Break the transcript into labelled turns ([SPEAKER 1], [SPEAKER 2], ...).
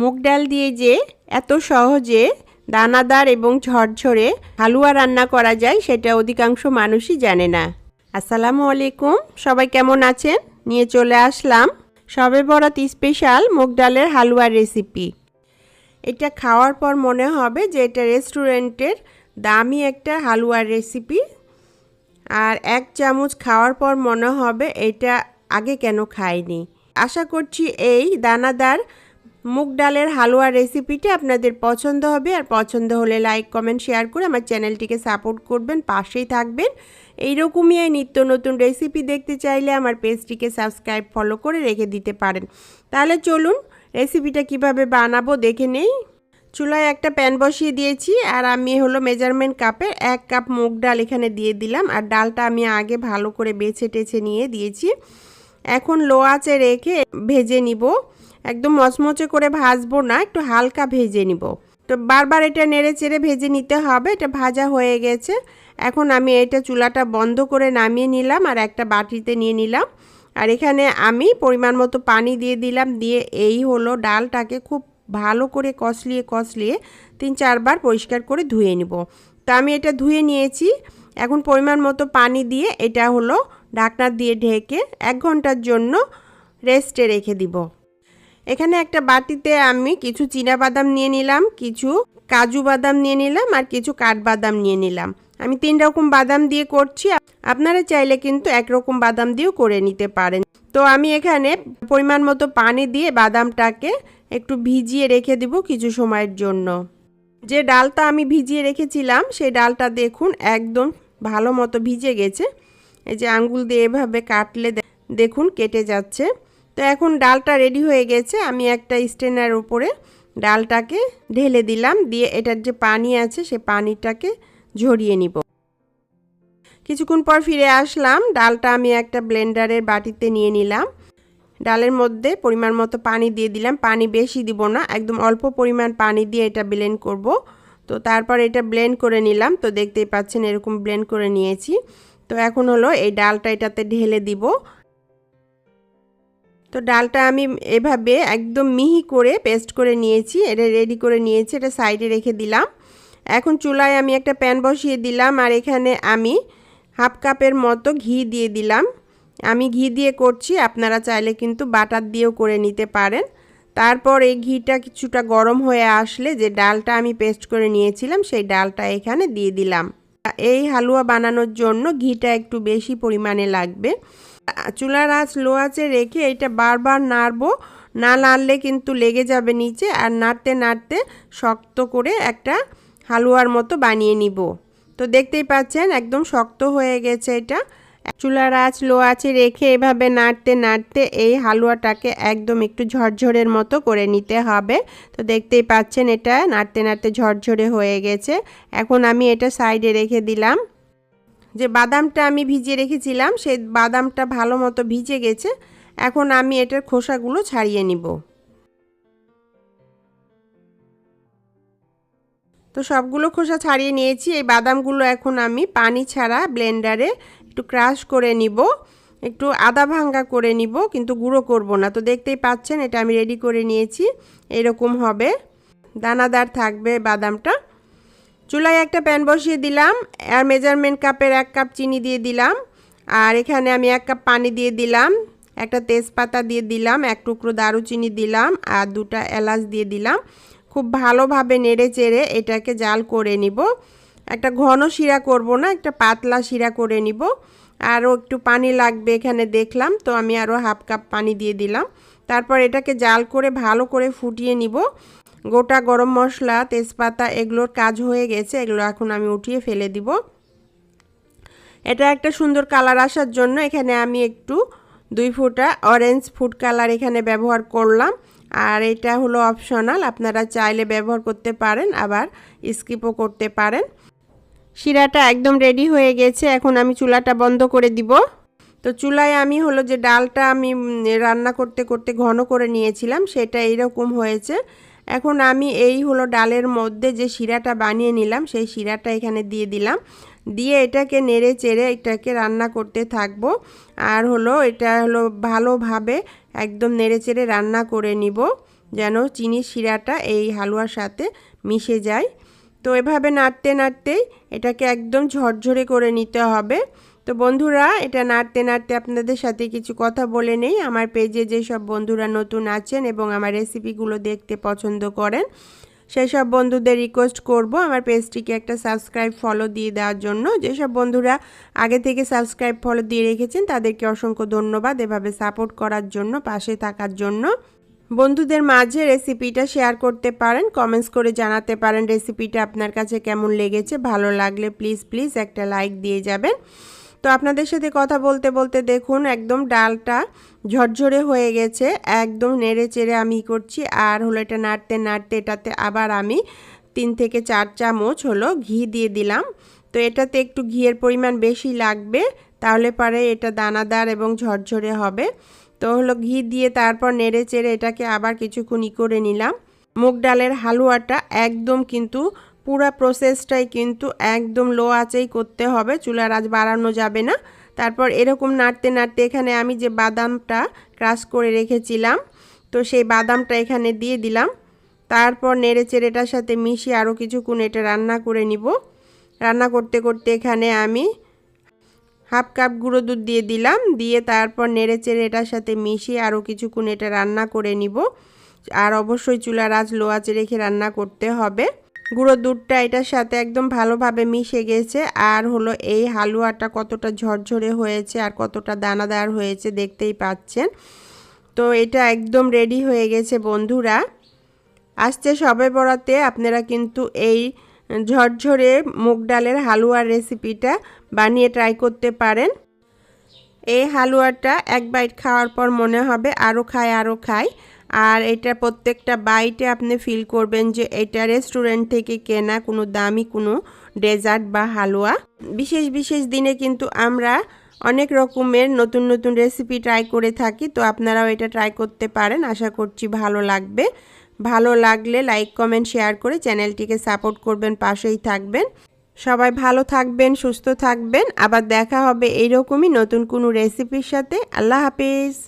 [SPEAKER 1] মুগ ডাল দিয়ে যে এত সহজে দানাদার এবং ঝরঝরে হালুয়া রান্না করা যায়, সেটা অধিকাংশ মানুষই জানে না। আসসালামু আলাইকুম। সবাই কেমন আছেন? নিয়ে চলে আসলাম সবে বরাত স্পেশাল মুগ ডালের হালুয়ার রেসিপি। এটা খাওয়ার পর মনে হবে যে এটা রেস্টুরেন্টের দামি একটা হালুয়ার রেসিপি। আর এক চামচ খাওয়ার পর মনে হবে এটা আগে কেন খাইনি। আশা করছি এই দানাদার মুগ ডালের হালুয়া রেসিপিটি আপনাদের পছন্দ হবে। আর পছন্দ হলে লাইক কমেন্ট শেয়ার করে আমার চ্যানেলটিকে সাপোর্ট করবেন, পাশেই থাকবেন। এইরকমই এই নিত্য নতুন রেসিপি দেখতে চাইলে আমার পেজটিকে সাবস্ক্রাইব ফলো করে রেখে দিতে পারেন। তাহলে চলুন রেসিপিটা কীভাবে বানাবো দেখে নেই। চুলায় একটা প্যান বসিয়ে দিয়েছি আর আমি হলো মেজারমেন্ট কাপে এক কাপ মুগ ডাল এখানে দিয়ে দিলাম। আর ডালটা আমি আগে ভালো করে বেছে টেছে নিয়ে দিয়েছি। এখন লো আঁচে রেখে ভেজে নিব। একদম মচমচে করে ভাজবো না, একটু হালকা ভেজে নিব। তো বারবার এটা নেড়ে চেড়ে ভেজে নিতে হবে, এটা ভাজা হয়ে গেছে। এখন আমি এটা চুলাটা বন্ধ করে নামিয়ে নিলাম আর একটা বাটিতে নিয়ে নিলাম। আর এখানে আমি পরিমাণ মতো পানি দিয়ে দিলাম, দিয়ে এই হলো ডালটাকে খুব ভালো করে কষলিয়ে কষলিয়ে তিন চারবার পরিষ্কার করে ধুয়ে নিব। তো আমি এটা ধুয়ে নিয়েছি, এখন পরিমাণ মতো পানি দিয়ে এটা হলো ঢাকনা দিয়ে ঢেকে এক ঘণ্টার জন্য রেস্টে রেখে দিব। এখানে একটা বাটিতে আমি কিছু বাদাম নিয়ে নিলাম, কিছু কাজু বাদাম নিয়ে নিলাম আর কিছু কাঠবাদাম নিয়ে নিলাম। আমি তিন রকম বাদাম দিয়ে করছি। আপনারা চাইলে কিন্তু একরকম বাদাম দিয়েও করে নিতে পারেন। তো আমি এখানে পরিমাণ মতো পানি দিয়ে বাদামটাকে একটু ভিজিয়ে রেখে দিব কিছু সময়ের জন্য। যে ডালটা আমি ভিজিয়ে রেখেছিলাম, সেই ডালটা দেখুন একদম ভালো মতো ভিজে গেছে। এই যে আঙ্গুল দিয়ে এভাবে কাটলে দেখুন কেটে যাচ্ছে। তো এখন ডালটা রেডি হয়ে গেছে। আমি একটা স্টেনার উপরে ডালটাকে ঢেলে দিলাম। দিয়ে এটার যে পানি আছে, সে পানিটাকে ঝরিয়ে নিব। কিছুক্ষণ পর ফিরে আসলাম। ডালটা আমি একটা ব্লেন্ডারের বাটিতে নিয়ে নিলাম। ডালের মধ্যে পরিমাণ মতো পানি দিয়ে দিলাম। পানি বেশি দিব না, একদম অল্প পরিমাণ পানি দিয়ে এটা ব্লেন্ড করব। তো তারপর এটা ব্লেন্ড করে নিলাম। তো দেখতেই পাচ্ছেন এরকম ব্লেন্ড করে নিয়েছি। তো এখন হলো এই ডালটা এটাতে ঢেলে দিব। তো ডালটা আমি এভাবে একদম মিহি করে পেস্ট করে নিয়েছি, এটা রেডি করে নিয়েছি, এটা সাইডে রেখে দিলাম। এখন চুলায় আমি একটা প্যান বসিয়ে দিলাম আর এখানে আমি হাফ কাপের মতো ঘি দিয়ে দিলাম। আমি ঘি দিয়ে করছি, আপনারা চাইলে কিন্তু বাটার দিয়েও করে নিতে পারেন। তারপর এই ঘিটা কিছুটা গরম হয়ে আসলে যে ডালটা আমি পেস্ট করে নিয়েছিলাম, সেই ডালটা এখানে দিয়ে দিলাম। এই হালুয়া বানানোর জন্য ঘিটা একটু বেশি পরিমাণে লাগবে। চুলার আঁচ লো আঁচে রেখে এটা বারবার নাড়বো। না নাড়লে কিন্তু লেগে যাবে নিচে আর নাড়তে নাড়তে শক্ত করে একটা হালুয়ার মতো বানিয়ে নিব। তো দেখতেই পাচ্ছেন একদম শক্ত হয়ে গেছে এটা। চুলার আঁচ লো আঁচে রেখে এভাবে নাড়তে নাড়তে এই হালুয়াটাকে একদম একটু ঝরঝরের মতো করে নিতে হবে। তো দেখতেই পাচ্ছেন এটা নাড়তে নাড়তে ঝরঝরে হয়ে গেছে। এখন আমি এটা সাইডে রেখে দিলাম। যে বাদামটা আমি ভিজিয়ে রেখেছিলাম সেই বাদামটা ভালো মতো ভিজে গেছে। এখন আমি এটার খোসাগুলো ছাড়িয়ে নিব। তো সবগুলো খোসা ছাড়িয়ে নিয়েছি। এই বাদামগুলো এখন আমি পানি ছাড়া ব্লেন্ডারে একটু ক্রাশ করে নিব। একটু আদা ভাঙ্গা করে নিব, কিন্তু গুঁড়ো করব না। তো দেখতেই পাচ্ছেন, এটা আমি রেডি করে নিয়েছি। এরকম হবে। দানাদার থাকবে বাদামটা। চুলায় একটা প্যান বসিয়ে দিলাম, আর মেজারমেন্ট কাপের এক কাপ চিনি দিয়ে দিলাম, আর এখানে আমি এক কাপ পানি দিয়ে দিলাম, একটা তেজপাতা দিয়ে দিলাম, এক টুকরো দারুচিনি দিলাম, আর দুটা এলাচ দিয়ে দিলাম। খুব ভালোভাবে নেড়ে চেড়ে এটাকে জাল করে নিব। একটা ঘন শিরা করব না, একটা পাতলা শিরা করে নিব। আরও একটু পানি লাগবে এখানে দেখলাম, তো আমি আরও হাফ কাপ পানি দিয়ে দিলাম। তারপর এটাকে জাল করে ভালো করে ফুটিয়ে নিব। গোটা গরম মশলা, তেজপাতা, এগুলোর কাজ হয়ে গেছে, এগুলো এখন আমি উঠিয়ে ফেলে দিব। এটা একটা সুন্দর কালার আসার জন্য এখানে আমি একটু দুই ফুটা অরেঞ্জ ফুড কালার এখানে ব্যবহার করলাম। আর এটা হলো অপশনাল আপনারা চাইলে ব্যবহার করতে পারেন, আবার স্কিপও করতে পারেন। শিরাটা একদম রেডি হয়ে গেছে, এখন আমি চুলাটা বন্ধ করে দিব। তো চুলায় আমি হলো যে ডালটা আমি রান্না করতে করতে ঘন করে নিয়েছিলাম, সেটা এইরকম হয়েছে। এখন আমি এই হলো ডালের মধ্যে যে শিরাটা বানিয়ে নিলাম, সেই শিরাটা এখানে দিয়ে দিলাম। দিয়ে এটাকে নেড়ে চেড়ে এটাকে রান্না করতে থাকব। আর হলো এটা হলো ভালোভাবে একদম নেড়ে চেড়ে রান্না করে নিব, যেন চিনির শিরাটা এই হালুয়ার সাথে মিশে যায়। তো এভাবে নাড়তে নাড়তেই এটাকে একদম ঝরঝরে করে নিতে হবে। তো বন্ধুরা, এটা নাড়তে নাড়তে আপনাদের সাথে কিছু কথা বলে নেই। আমার পেজে যেসব বন্ধুরা নতুন আছেন এবং আমার রেসিপিগুলো দেখতে পছন্দ করেন সেই সব বন্ধুদের রিকোয়েস্ট করব আমার পেজটিকে একটা সাবস্ক্রাইব ফলো দিয়ে দেওয়ার জন্য। যেসব বন্ধুরা আগে থেকে সাবস্ক্রাইব ফলো দিয়ে রেখেছেন, তাদেরকে অসংখ্য ধন্যবাদ এভাবে সাপোর্ট করার জন্য, পাশে থাকার জন্য। বন্ধুদের মাঝে রেসিপিটা শেয়ার করতে পারেন কমেন্টস করে জানাতে পারেন রেসিপিটা আপনার কাছে কেমন লেগেছে, ভালো লাগলে প্লিজ প্লিজ একটা লাইক দিয়ে যাবেন। তো আপনাদের সাথে কথা বলতে বলতে দেখুন, একদম ডালটা ঝরঝরে হয়ে গেছে, একদম নেড়ে চেড়ে আমি করছি। আর হলো এটা নাড়তে নাড়তে এটাতে আবার আমি তিন থেকে চার চামচ হলো ঘি দিয়ে দিলাম। তো এটাতে একটু ঘিয়ের পরিমাণ বেশি লাগবে, তাহলে পারে এটা দানাদার এবং ঝরঝরে হবে। তো হলো ঘি দিয়ে তারপর নেড়ে চেড়ে এটাকে আবার কিছুক্ষণ ই করে নিলাম। মুগ ডালের হালুয়াটা একদম কিন্তু পুরো প্রসেসটাই কিন্তু একদম লো আঁচেই করতে হবে, চুলার আঁচ বাড়ানো যাবে না। তারপর এরকম নাড়তে নাড়তে এখানে আমি যে বাদামটা ক্রাশ করে রেখেছিলাম, তো সেই বাদামটা এখানে দিয়ে দিলাম। তারপর নেড়ে চেড়েটার সাথে মিশিয়ে আরও কিছুক্ষণ এটা রান্না করে নিব। রান্না করতে করতে এখানে আমি হাফ কাপ গুঁড়ো দুধ দিয়ে দিলাম, দিয়ে তারপর নেড়ে চেড়ে এটার সাথে মিশিয়ে আরও কিছুক্ষণ এটা রান্না করে নিব। আর অবশ্যই চুলার আঁচ লো আঁচে রেখে রান্না করতে হবে। গুঁড়ো দুধটা এটার সাথে একদম ভালোভাবে মিশে গেছে আর হলো এই হালুয়াটা কতটা ঝরঝরে হয়েছে আর কতটা দানাদার হয়েছে দেখতেই পাচ্ছেন। তো এটা একদম রেডি হয়ে গেছে বন্ধুরা। আসছে সবে বরাতে, আপনারা কিন্তু এই ঝরঝরে মুগ ডালের হালুয়ার রেসিপিটা বানিয়ে ট্রাই করতে পারেন। এই হালুয়াটা এক বাইট খাওয়ার পর মনে হবে আরও খায় আরও খায়। আর এটা প্রত্যেকটা বাইটে আপনি ফিল করবেন যে এটা রেস্টুরেন্ট থেকে কেনা কোনো দামি কোনো ডেজার্ট বা হালুয়া। বিশেষ বিশেষ দিনে কিন্তু আমরা অনেক রকমের নতুন নতুন রেসিপি ট্রাই করে থাকি, তো আপনারাও এটা ট্রাই করতে পারেন। আশা করছি ভালো লাগবে। ভালো লাগলে লাইক কমেন্ট শেয়ার করে চ্যানেলটিকে সাপোর্ট করবেন, পাশেই থাকবেন। সবাই ভালো থাকবেন, সুস্থ থাকবেন। আবার দেখা হবে এইরকমই নতুন কোনো রেসিপির সাথে। আল্লাহ হাফিজ।